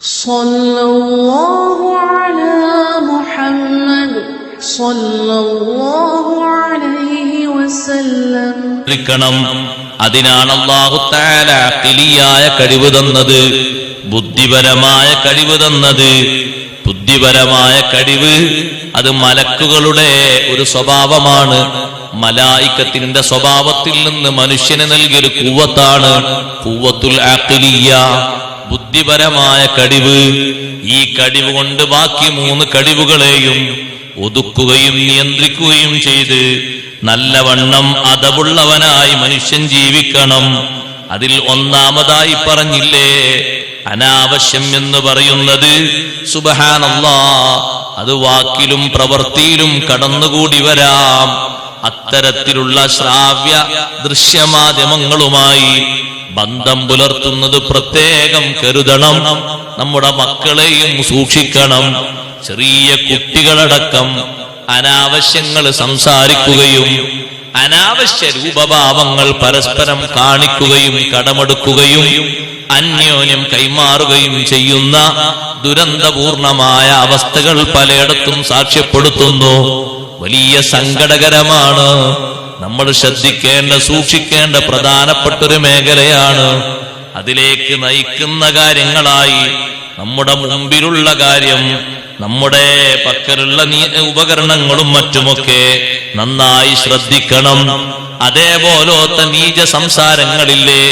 صلى الله على محمد صلى الله عليه وسلم ക്കണം അതിനാണ് അള്ളാഹു താല കിളിയായ കഴിവ് തന്നത് ബുദ്ധിപരമായ കഴിവ് തന്നത് ബുദ്ധിപരമായ കഴിവ് അത് മലക്കുകളുടെ ഒരു സ്വഭാവമാണ് മലായിക്കത്തിന്റെ സ്വഭാവത്തിൽ നിന്ന് മനുഷ്യന് നൽകിയൊരു കൂവത്താണ് കൂവത്തുൽ ആഖിലിയ ബുദ്ധിപരമായ കടിവ്. ഈ കടിവ് കൊണ്ട് ബാക്കി മൂന്ന് കഴിവുകളെയും ഒതുക്കുകയും നിയന്ത്രിക്കുകയും ചെയ്ത് നല്ലവണ്ണം അതവുള്ളവനായി മനുഷ്യൻ ജീവിക്കണം. അതിൽ ഒന്നാമതായി പറഞ്ഞില്ലേ അനാവശ്യം എന്ന് പറയുന്നത് സുബഹാനല്ലാ അത് വാക്കിലും പ്രവൃത്തിയിലും കടന്നുകൂടി വരാം. അത്തരത്തിലുള്ള ശ്രാവ്യ ദൃശ്യമാധ്യമങ്ങളുമായി ബന്ധം പുലർത്തുന്നത് പ്രത്യേകം കരുതണം. നമ്മുടെ മക്കളെയും സൂക്ഷിക്കണം. ചെറിയ കുട്ടികളടക്കം അനാവശ്യങ്ങൾ സംസാരിക്കുകയും അനാവശ്യ രൂപഭാവങ്ങൾ പരസ്പരം കാണിക്കുകയും കടമെടുക്കുകയും അന്യോന്യം കൈമാറുകയും ചെയ്യുന്ന ദുരന്തപൂർണമായ അവസ്ഥകൾ പലയിടത്തും സാക്ഷ്യപ്പെടുത്തുന്നു. വലിയ സങ്കടകരമാണ്. നമ്മൾ ശ്രദ്ധിക്കേണ്ട സൂക്ഷിക്കേണ്ട പ്രധാനപ്പെട്ട ഒരു മേഖലയാണ് അതിലേക്ക് നയിക്കുന്ന കാര്യങ്ങളായി നമ്മുടെ മുമ്പിലുള്ള കാര്യം നമ്മുടെ പക്കലുള്ള ഉപകരണങ്ങളും മറ്റുമൊക്കെ നന്നായി ശ്രദ്ധിക്കണം. അതേപോലത്തെ നീച സംസാരങ്ങളില്ലേ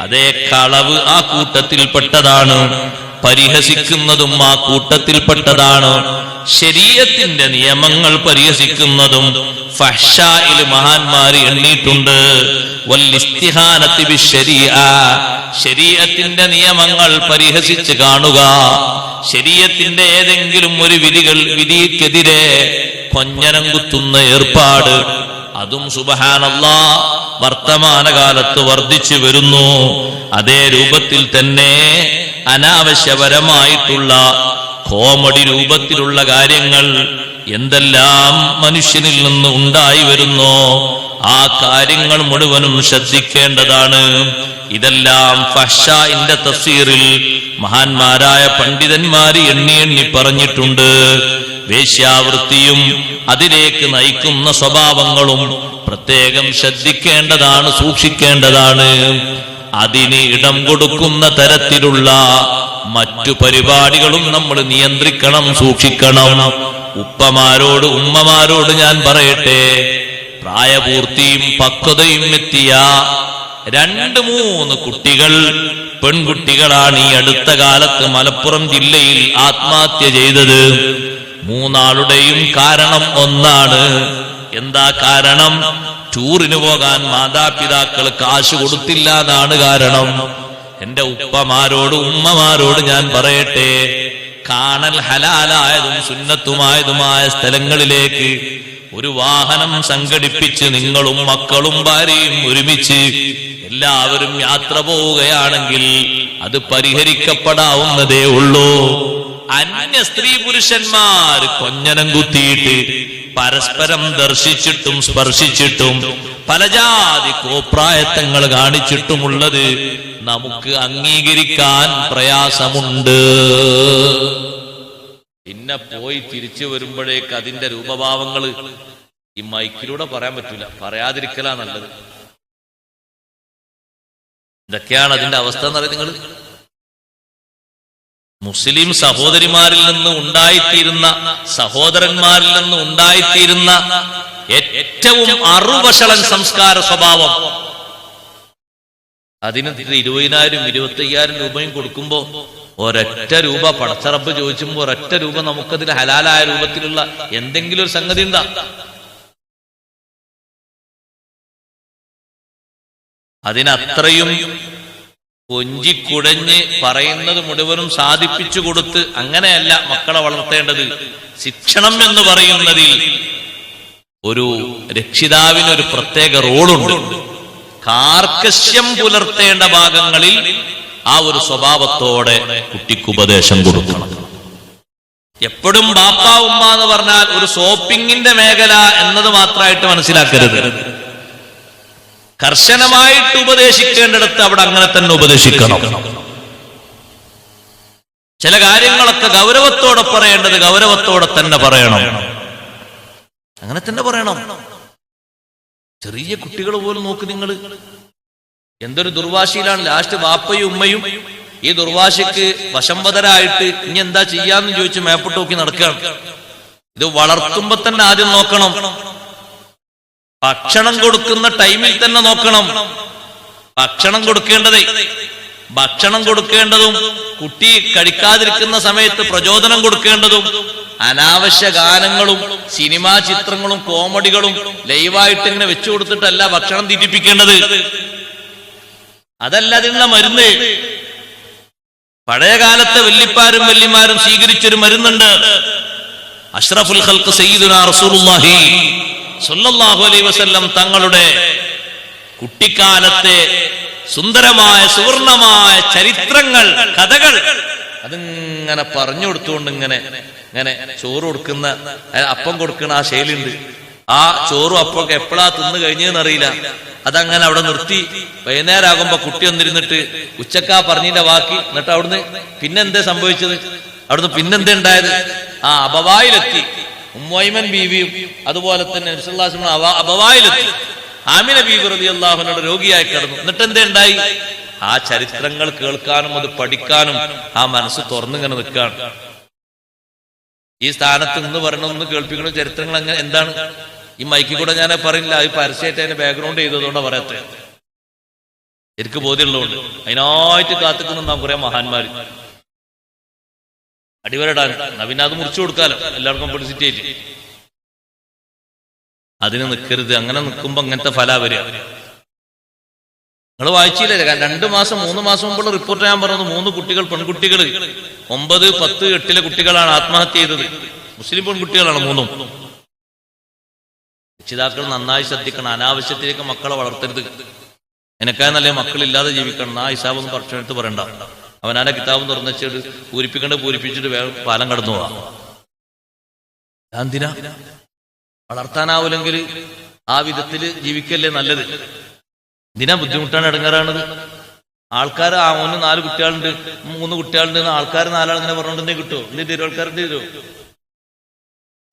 അതേ കളവ് ആ കൂട്ടത്തിൽപ്പെട്ടതാണ് പരിഹസിക്കുന്നതും ആ കൂട്ടത്തിൽപ്പെട്ടതാണ്. ശരീരത്തിന്റെ നിയമങ്ങൾ പരിഹസിക്കുന്നതും ഫഷായിൽ മഹാന്മാര് എണ്ണിയിട്ടുണ്ട്. ശരീഅത്തിന്റെ നിയമങ്ങൾ പരിഹസിച്ച് കാണുക. ശരീരത്തിന്റെ ഏതെങ്കിലും ഒരു വിധികൾ വിധിക്കെതിരെ കൊഞ്ഞനം കുത്തുന്ന ഏർപ്പാട്. അതും സുബഹാനല്ല വർത്തമാനകാലത്ത് വർദ്ധിച്ചു വരുന്നു. അതേ രൂപത്തിൽ തന്നെ അനാവശ്യപരമായിട്ടുള്ള കോമഡി രൂപത്തിലുള്ള കാര്യങ്ങൾ എന്തെല്ലാം മനുഷ്യനിൽ നിന്ന് ഉണ്ടായി വരുന്നോ ആ കാര്യങ്ങൾ മുഴുവനും ശ്രദ്ധിക്കേണ്ടതാണ്. ഇതെല്ലാം ഫഷാന്റെ തഫ്സീറിൽ മഹാന്മാരായ പണ്ഡിതന്മാര് എണ്ണി എണ്ണി പറഞ്ഞിട്ടുണ്ട്. വേശ്യാവൃത്തിയും അതിലേക്ക് നയിക്കുന്ന സ്വഭാവങ്ങളും പ്രത്യേകം ശ്രദ്ധിക്കേണ്ടതാണ് സൂക്ഷിക്കേണ്ടതാണ്. അതിന് ഇടം കൊടുക്കുന്ന തരത്തിലുള്ള മറ്റു പരിപാടികളും നമ്മൾ നിയന്ത്രിക്കണം സൂക്ഷിക്കണം. ഉപ്പമാരോട് ഉമ്മമാരോട് ഞാൻ പറയട്ടെ. പ്രായപൂർത്തിയും പക്വതയും എത്തിയ രണ്ട് മൂന്ന് കുട്ടികൾ പെൺകുട്ടികളാണ് ഈ അടുത്ത കാലത്ത് മലപ്പുറം ജില്ലയിൽ ആത്മഹത്യ ചെയ്തത്. മൂന്നാളുടെയും കാരണം ഒന്നാണ്. എന്താ കാരണം? ടൂറിന് പോകാൻ മാതാപിതാക്കൾ കാശ് കൊടുത്തില്ല എന്നാണ് കാരണം. എന്റെ ഉപ്പമാരോട് ഉമ്മമാരോട് ഞാൻ പറയട്ടെ. കാണൽ ഹലാലായതും സുന്നത്തുമായതുമായ സ്ഥലങ്ങളിലേക്ക് ഒരു വാഹനം സംഘടിപ്പിച്ച് നിങ്ങളും മക്കളും ഭാര്യയും ഒരുമിച്ച് എല്ലാവരും യാത്ര പോവുകയാണെങ്കിൽ അത് പരിഹരിക്കപ്പെടാവുന്നതേ ഉള്ളൂ. അന്യ സ്ത്രീ പുരുഷന്മാർ കൊഞ്ഞനം കുത്തിയിട്ട് പരസ്പരം ദർശിച്ചിട്ടും സ്പർശിച്ചിട്ടും പലജാതി കോപ്രായത്തങ്ങൾ കാണിച്ചിട്ടുമുള്ളത് നമുക്ക് അംഗീകരിക്കാൻ പ്രയാസമുണ്ട്. പിന്നെ പോയി തിരിച്ചു വരുമ്പോഴേക്ക് അതിന്റെ രൂപഭാവങ്ങൾ ഈ മൈക്കിലൂടെ പറയാൻ പറ്റൂല. പറയാതിരിക്കലാ നല്ലത്. ഇതൊക്കെയാണ് അതിന്റെ അവസ്ഥ എന്ന് പറയുന്നത് നിങ്ങൾ മുസ്ലിം സഹോദരിമാരിൽ നിന്ന് ഉണ്ടായിത്തീരുന്ന സഹോദരന്മാരിൽ നിന്ന് ഉണ്ടായിത്തീരുന്ന ഏറ്റവും അറുവഷളൻ സംസ്കാര സ്വഭാവം അതിന് ഇരുപതിനായിരം ഇരുപത്തി അയ്യായിരം രൂപയും കൊടുക്കുമ്പോ ഒരൊറ്റ രൂപ പടച്ചറപ്പ് ചോദിച്ചുമ്പോ ഒരൊറ്റ രൂപ നമുക്കതിൽ ഹലാലായ രൂപത്തിലുള്ള എന്തെങ്കിലും ഒരു സംഗതി ഉണ്ടാ? അതിനത്രയും കൊഞ്ചിക്കുഴഞ്ഞ് പറയുന്നത് മുഴുവനും സാധിപ്പിച്ചു കൊടുത്ത് അങ്ങനെയല്ല മക്കളെ വളർത്തേണ്ടത്. ശിക്ഷണം എന്ന് പറയുന്നതിൽ ഒരു രക്ഷിതാവിന് ഒരു പ്രത്യേക റോളുണ്ട്. കാർക്കശ്യം പുലർത്തേണ്ട ഭാഗങ്ങളിൽ ആ ഒരു സ്വഭാവത്തോടെ കുട്ടിക്ക് ഉപദേശം കൊടുക്കണം. എപ്പോഴും ബാപ്പ ഉമ്മ എന്ന് പറഞ്ഞാൽ ഒരു ഷോപ്പിങ്ങിന്റെ മേഖല എന്നത് മാത്രമായിട്ട് മനസ്സിലാക്കരുത്. കർശനമായിട്ട് ഉപദേശിക്കേണ്ടിടത്ത് അവിടെ അങ്ങനെ തന്നെ ഉപദേശിക്കണം. ചില കാര്യങ്ങളൊക്കെ ഗൗരവത്തോടെ പറയേണ്ടത് ഗൗരവത്തോടെ തന്നെ പറയണം. അങ്ങനെ തന്നെ പറയണം. ചെറിയ കുട്ടികൾ പോലും നോക്ക് നിങ്ങൾ എന്തൊരു ദുർവാശയിലാണ് ലാസ്റ്റ് വാപ്പയും ഉമ്മയും. ഈ ദുർവാശയ്ക്ക് വശംവതരായിട്ട് ഇനി എന്താ ചെയ്യാന്ന് ചോദിച്ച് മേപ്പിട്ട് നോക്കി നടക്കുകയാണ്. ഇത് വളർത്തുമ്പോ തന്നെ ആദ്യം നോക്കണം. ഭക്ഷണം കൊടുക്കുന്ന ടൈമിൽ തന്നെ നോക്കണം. ഭക്ഷണം കൊടുക്കേണ്ടത്. ഭക്ഷണം കൊടുക്കേണ്ടതും കുട്ടി കഴിക്കാതിരിക്കുന്ന സമയത്ത് പ്രചോദനം കൊടുക്കേണ്ടതും അനാവശ്യ ഗാനങ്ങളും സിനിമാ ചിത്രങ്ങളും കോമഡികളും ലൈവായിട്ട് ഇങ്ങനെ വെച്ചു കൊടുത്തിട്ടല്ല ഭക്ഷണം തീറ്റിപ്പിക്കേണ്ടത്. അതല്ല അതിനുള്ള മരുന്ന്. പഴയ കാലത്തെ വല്ലിപ്പാരും വല്ലിമാരും സ്വീകരിച്ചൊരു മരുന്നുണ്ട്. അഷ്റഫുൽ ഹൽക്ക് റസൂലുള്ളാഹി അലൈഹി വസല്ലം തങ്ങളുടെ കുട്ടിക്കാലത്തെ സുന്ദരമായ സുവർണമായ ചരിത്രങ്ങൾ കഥകൾ അതിങ്ങനെ പറഞ്ഞു കൊടുത്തുകൊണ്ട് ഇങ്ങനെ ഇങ്ങനെ ചോറ് കൊടുക്കുന്ന അപ്പം കൊടുക്കുന്ന ആ ശൈലിണ്ട് ആ ചോറും അപ്പൊക്കെ എപ്പോഴാ തിന്ന് കഴിഞ്ഞതെന്നറിയില്ല അതങ്ങനെ അവിടെ നിർത്തി. വൈകുന്നേരം ആകുമ്പോ കുട്ടി വന്നിരുന്നിട്ട് ഉച്ചക്കാ പറഞ്ഞിന്റെ വാക്കി എന്നിട്ട് അവിടുന്ന് പിന്നെന്തേ സംഭവിച്ചത്? അവിടുന്ന് പിന്നെന്തേ ഉണ്ടായത്? ആ അപവായിലെത്തി ഉമ്മൈമൻ ബീവിയും അതുപോലെ തന്നെ അപവായിലെത്തി ആമിന ബീവി റതി അള്ളാഹുനോട് രോഗിയായി കിടന്നു. എന്നിട്ട് എന്തേ ഉണ്ടായി? ആ ചരിത്രങ്ങൾ കേൾക്കാനും അത് പഠിക്കാനും ആ മനസ്സ് തുറന്നിങ്ങനെ നിൽക്കുകയാണ്. ഈ സ്ഥാനത്ത് നിന്ന് വരണമെന്ന് കേൾപ്പിക്കണ ചരിത്രങ്ങൾ അങ്ങനെ എന്താണ്? ഈ മൈക്കിൽ കൂടെ ഞാൻ പറയില്ല. ഈ പരസ്യമായിട്ട് അതിന്റെ ബാക്ക്ഗ്രൗണ്ട് ചെയ്തതുകൊണ്ടാണ് പറയാത്തത്. എനിക്ക് ബോധ്യമുള്ളതുകൊണ്ട്. അതിനായിട്ട് കാത്തിക്കുന്നുണ്ടാവും കുറെ മഹാന്മാര്. അടിവരടാൻ. നവീന അത് മുറിച്ചു കൊടുക്കാലോ. എല്ലാവർക്കും പബ്ലിസിറ്റി ആയിട്ട്. അതിന് നിൽക്കരുത് അങ്ങനെ നിൽക്കുമ്പോ അങ്ങനത്തെ ഫല വരിക. നിങ്ങൾ വായിച്ചില്ലേ? കാരണം രണ്ട് മാസം മൂന്ന് മാസം മുമ്പുള്ള റിപ്പോർട്ട് ഞാൻ പറഞ്ഞത് മൂന്ന് കുട്ടികൾ പെൺകുട്ടികൾ. ഒമ്പത് പത്ത് എട്ടിലെ കുട്ടികളാണ് ആത്മഹത്യ ചെയ്തത്. മുസ്ലിം പെൺകുട്ടികളാണ് മൂന്നും. രക്ഷിതാക്കൾ നന്നായി ശ്രദ്ധിക്കണം. അനാവശ്യത്തിലേക്ക് മക്കളെ വളർത്തരുത്. എനക്കായ നല്ല മക്കളില്ലാതെ ജീവിക്കണം. ആ ഹിസാബൊന്നും എടുത്ത് പറയണ്ട. അവനാന്റെ കിതാബും തുറന്നിട്ട് പൂരിപ്പിക്കേണ്ട പൂരിപ്പിച്ചിട്ട് വേഗം പാലം കടന്നു പോവാ. വളർത്താനാവില്ലെങ്കിൽ ആ വിധത്തിൽ ജീവിക്കല്ലേ നല്ലത്. എന്തിനാ ബുദ്ധിമുട്ടാണ് ഇടങ്ങാറാണത്. ആൾക്കാർ ആ മൂന്ന് നാല് കുട്ടികളുണ്ട്. മൂന്ന് കുട്ടികളുണ്ട് ആൾക്കാർ നാലാൾ ഇങ്ങനെ പറഞ്ഞോണ്ടെന്തേ കിട്ടുമോ എന്ത് തരും ആൾക്കാരുടെ തരുമോ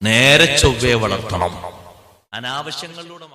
നേരെ ചൊവ്വയെ വളർത്തണം. അനാവശ്യങ്ങളിലൂടെ